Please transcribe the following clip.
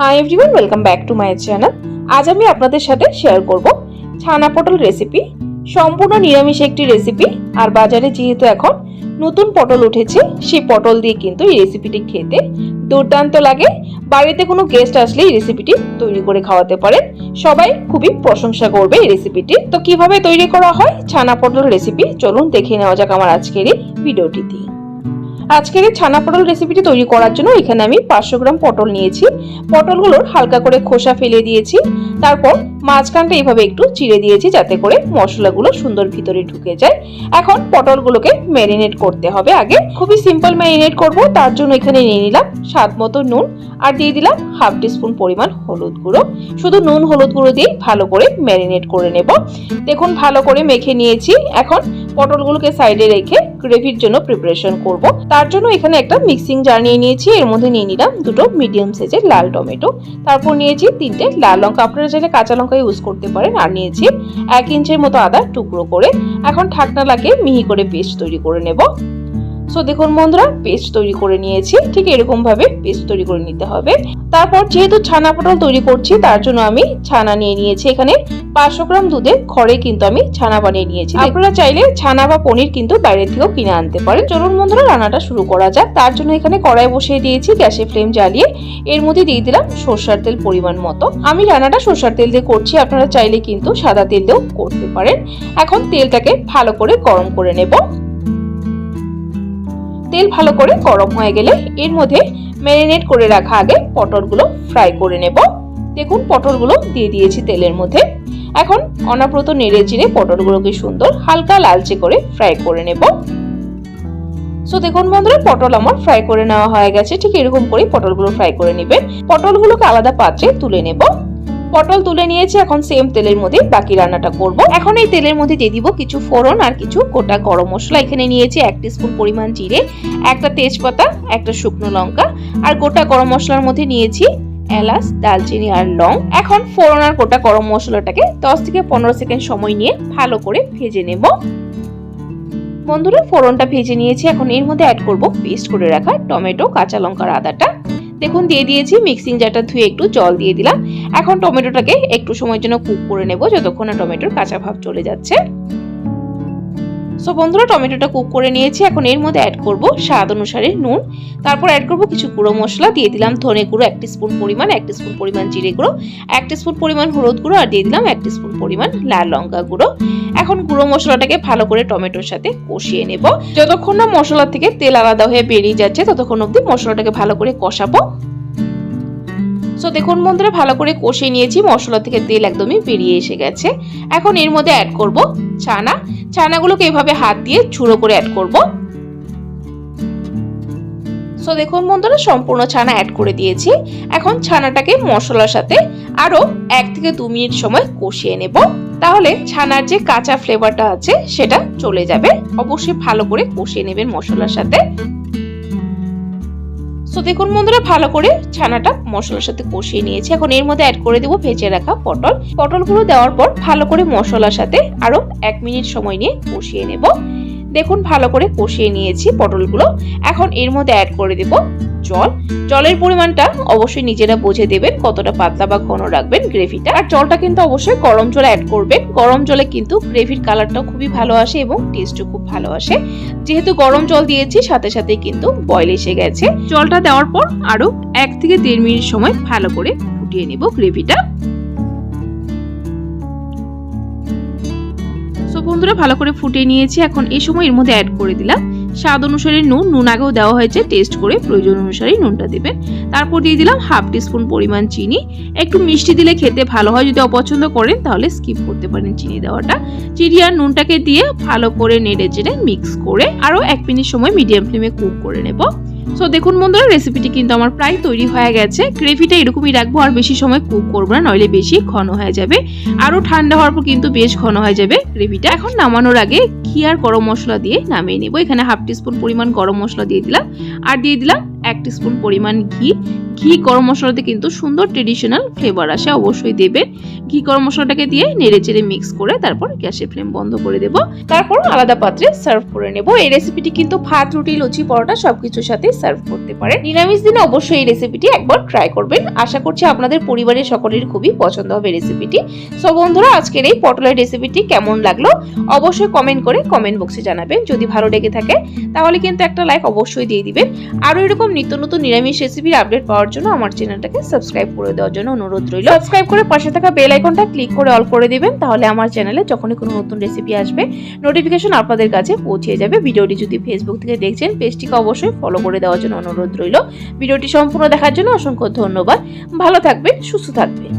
Hi everyone welcome back to my channel আজ আমি আপনাদের সাথে শেয়ার করব ছানা পটল রেসিপি সম্পূর্ণ নিরামিষ একটি রেসিপি আর বাজারে যেহেতু এখন নতুন পটল উঠেছে, সেই পটল দিয়ে কিন্তু এই রেসিপিটি খেতে দুর্দান্ত লাগে। বাড়িতে কোনো গেস্ট আসলে এই রেসিপিটি তৈরি করে খাওয়াতে পারেন। সবাই খুবই প্রশংসা করবে এই রেসিপিটি তো কীভাবে তৈরি করা হয় ছানা পটল রেসিপি চলুন দেখে নেওয়া যাক আমার আজকের এই ভিডিওটিতে আজকের এই ছানা পটল রেসিপিটি তৈরি করার জন্য এখানে আমি পাঁচশো গ্রাম পটল নিয়েছি। পটলগুলোর হালকা করে খোসা ফেলে দিয়েছি। তারপর মাঝখানটা এইভাবে একটু চিড়ে দিয়েছি যাতে করে মশলাগুলো সুন্দর ভিতরে ঢুকে যায়। এখন পটলগুলোকে ম্যারিনেট করতে হবে আগে। খুবই সিম্পল ম্যারিনেট করব, তার জন্য এখানে নিয়ে নিলাম স্বাদ মতো নুন আর দিয়ে দিলাম হাফ টিস্পুন পরিমাণ হলুদ গুঁড়ো। শুধু নুন, হলুদ গুঁড়ো দিয়ে ভালো করে ম্যারিনেট করে নেব। দেখুন, ভালো করে মেখে নিয়েছি। এখন পটলগুলোকে সাইডে রেখে গ্রেভির জন্য প্রিপারেশন করব। তার জন্য এখানে একটা মিক্সিং জার নিয়ে নিয়েছি। এর মধ্যে নিয়ে নিলাম দুটো মিডিয়াম সাইজের লাল টমেটো। তারপর নিয়েছি তিনটে লাল লঙ্কা। আপনারা চাইলে কাঁচা লঙ্কা ইউজ করতে পারেন। আর নিয়েছি এক ইঞ্চের মতো আদা টুকরো করে। এখন ঠাকনা লাগে মিহি করে পেস্ট তৈরি করে নেব। সো দেখুন বন্ধুরা পেস্ট তৈরি করে নিয়েছি। ঠিক এরকম ভাবে পেস্ট তৈরি করে নিতে হবে। তারপর যেহেতু ছানা পটল তৈরি করছি তার জন্য আমি ছানা নিয়ে নিয়েছি। এখানে পাঁচশো গ্রাম দুধে ঘরে কিন্তু আমি ছানা বানিয়ে নিয়েছি। আপনারা চাইলে ছানা বা পনির কিন্তু বাইরে থেকেও কিনে আনতে পারেন। চলুন বন্ধুরা রান্নাটা শুরু করা যাক। তার জন্য এখানে কড়াই বসিয়ে দিয়েছি গ্যাসে ফ্লেম জ্বালিয়ে। এর মধ্যে দিয়ে দিলাম সর্ষার তেল পরিমাণ মতো। আমি রান্নাটা সর্ষার তেল দিয়ে করছি আপনারা চাইলে কিন্তু সাদা তেল দিয়েও করতে পারেন। এখন তেলটাকে ভালো করে গরম করে নেব। তেল ভালো করে গরম হয়ে গেলে এর মধ্যে ম্যারিনেট করে রাখা আগে পটলগুলো ফ্রাই করে নেব। দেখুন, পটলগুলো দিয়ে দিয়েছি তেলের মধ্যে। এখন অনাব্রত নেড়ে চিড়ে পটলগুলোকে সুন্দর হালকা লালচে করে ফ্রাই করে নেব। সো দেখুন বন্ধুরা, পটল আমার ফ্রাই করে নেওয়া হয়ে গেছে। ঠিক এরকম করে পটলগুলো ফ্রাই করে নেবেন। পটলগুলোকে আলাদা পাত্রে তুলে নেব। পটল তুলে নিয়েছি, এখন সেম তেলের মধ্যে বাকি রান্নাটা করব। এখন এই তেলের মধ্যে দিয়ে দিব কিছু ফোড়ন আর কিছু গোটা গরম মশলা। এখানে নিয়েছি এক স্পুন পরিমাণ জিরে, একটা তেজপাতা, একটা শুকনো লঙ্কা আর গোটা গরম মশলার মধ্যে নিয়েছি এলাচ দালচিনি আর লং। এখন ফোড়ন আর গোটা গরম মশলাটাকে দশ থেকে পনেরো সেকেন্ড সময় নিয়ে ভালো করে ভেজে নেব। বন্ধুরা, ফোড়নটা ভেজে নিয়েছি, এখন এর মধ্যে অ্যাড করব পেস্ট করে রাখা টমেটো, কাঁচা লঙ্কার আদাটা। দেখুন, দিয়ে দিয়েছি মিক্সিং জারটা ধুয়ে একটু জল দিয়ে দিলাম। এখন টমেটোটাকে একটু সময়ের জন্য কুক করে নেব যতক্ষণ না টমেটোর কাঁচা ভাব চলে যাচ্ছে। সো বন্ধুরা, টমেটোটা কুক করে নিয়েছি। এখন এর মধ্যে অ্যাড করব স্বাদ অনুসারে নুন। তারপর অ্যাড করব কিছু গুঁড়ো মশলা। দিয়ে দিলাম ধনে গুঁড়ো এক স্পুন পরিমাণ, এক স্পুন পরিমাণ জিরে গুঁড়ো, এক স্পুন পরিমাণ হলুদ গুঁড়ো আর দিয়ে দিলাম এক স্পুন পরিমাণ লাল লঙ্কা গুঁড়ো। এখন গুঁড়ো মশলাটাকে ভালো করে টমেটোর সাথে কষিয়ে নেব। যতক্ষণ না মশলা থেকে তেল আলাদা হয়ে বেরিয়ে যাচ্ছে, ততক্ষণ অবধি মশলাটাকে ভালো করে কষাবো। সো দেখুন বন্ধুরা, ভালো করে কষিয়ে নিয়েছি। মশলা থেকে তেল একদমই বেরিয়ে এসে গেছে। এখন এর মধ্যে অ্যাড করব ছানা ছানাগুলোকে এভাবে হাত দিয়ে ছুড়ো করে অ্যাড করব। সো দেখুন বন্ধুরা, সম্পূর্ণ ছানা অ্যাড করে দিয়েছি। এখন ছানাটাকে মশলার সাথে আরও এক থেকে দু মিনিট সময় কষিয়ে নেব। তাহলে ছানার যে কাঁচা ফ্লেভারটা আছে, সেটা চলে যাবে। অবশ্যই ভালো করে কষিয়ে নেবেন মশলার সাথে। সো দেখুন বন্ধুরা, ভালো করে ছানাটা মশলার সাথে কষিয়ে নিয়েছি। এখন এর মধ্যে অ্যাড করে দেবো ভেজে রাখা পটল। পটলগুলো দেওয়ার পর ভালো করে মশলার সাথে আরও এক মিনিট সময় নিয়ে কষিয়ে নেব। দেখুন, ভালো করে কষিয়ে নিয়েছি পটলগুলো। এখন এর মধ্যে অ্যাড করে দেব জল। জলের পরিমাণটা অবশ্যই নিজেরা বুঝে দেবেন কতটা পাতলা বা ঘন রাখবেন গ্রেভিটা। আর জলটা কিন্তু অবশ্যই গরম জলে অ্যাড করবেন। গরম জলে কিন্তু গ্রেভির কালারটাও খুবই ভালো আসে এবং টেস্টও খুব ভালো আসে। যেহেতু গরম জল দিয়েছি, সাথে সাথে কিন্তু বয়েল এসে গেছে। জলটা দেওয়ার পর আরও এক থেকে দেড় মিনিট সময় ভালো করে ফুটিয়ে নেব গ্রেভিটা। বন্ধুরা ভালো করে ফুটিয়ে নিয়েছি। এখন এই সময় এর মধ্যে অ্যাড করে দিলাম। স্বাদ অনুসারে নুন নুন আগেও দেওয়া হয়েছে। টেস্ট করে প্রয়োজন অনুসারে নুনটা দেবেন। তারপর দিয়ে দিলাম হাফ টিস্পুন পরিমাণ চিনি। একটু মিষ্টি দিলে খেতে ভালো হয়। যদি অপছন্দ করেন তাহলে স্কিপ করতে পারেন চিনি দেওয়াটা। চিনি আর নুনটাকে দিয়ে ভালো করে নেড়ে চেড়ে মিক্স করে আরও এক মিনিট সময় মিডিয়াম ফ্লেমে কুক করে নেব। সো দেখুন বন্ধুরা রেসিপিটি কিন্তু আমার প্রায় তৈরি হয়ে গেছে। গ্রেভিটা এরকমই রাখব, আর বেশি সময় কুক করব না, নইলে বেশি ঘন হয়ে যাবে। আরও ঠান্ডা হওয়ার পর কিন্তু বেশ ঘন হয়ে যাবে গ্রেভিটা এখন নামানোর আগে ঘি আর গরম মশলা দিয়ে নামিয়ে নেব। এখানে হাফ টিস্পুন পরিমাণ গরম মশলা দিয়ে দিলাম। আর দিয়ে দিলাম এক টিস্পুন পরিমাণ ঘি। ঘি গরম মশলাতে কিন্তু সুন্দর ট্রেডিশনাল ফ্লেভার আসে, অবশ্যই দেবেন ঘি গরম মশলাটাকে দিয়ে নেড়ে চেড়ে মিক্স করে তারপর গ্যাসের ফ্লেম বন্ধ করে দেব। তারপর আলাদা পাত্রে সার্ভ করে নেব। এই রেসিপিটি কিন্তু ভাত, রুটি, লুচি, পরোটা সবকিছুর সাথে সার্ভ করতে পারে নিরামিষ দিনে অবশ্যই এই রেসিপিটি একবার ট্রাই করবেন। আশা করছি আপনাদের পরিবারের সকলের খুবই পছন্দ হবে রেসিপিটি সো বন্ধুরা, আজকের এই পটলের রেসিপিটি কেমন লাগল? অবশ্যই কমেন্ট করে কমেন্ট বক্সে জানাবেন। যদি ভালো লেগে থাকে, তাহলে কিন্তু একটা লাইক অবশ্যই দিয়ে দিবেন। আরও এরকম নিত্য নতুন নিরামিষ রেসিপির আপডেট পাওয়ার জন্য আমার চ্যানেলটাকে সাবস্ক্রাইব করে দেওয়ার জন্য অনুরোধ রইল। সাবস্ক্রাইব করে পাশে থাকা বেল আইকনটা ক্লিক করে অল করে দিবেন, তাহলে আমার চ্যানেলে যখনই কোনো নতুন রেসিপি আসবে নোটিফিকেশন আপনাদের কাছে পৌঁছে যাবে। ভিডিওটি যদি ফেসবুক থেকে দেখছেন, পেজটিকে অবশ্যই ফলো করে দেওয়ার জন্য অনুরোধ রইল। ভিডিওটি সম্পূর্ণ দেখার জন্য অসংখ্য ধন্যবাদ। ভালো থাকবেন, সুস্থ থাকবেন।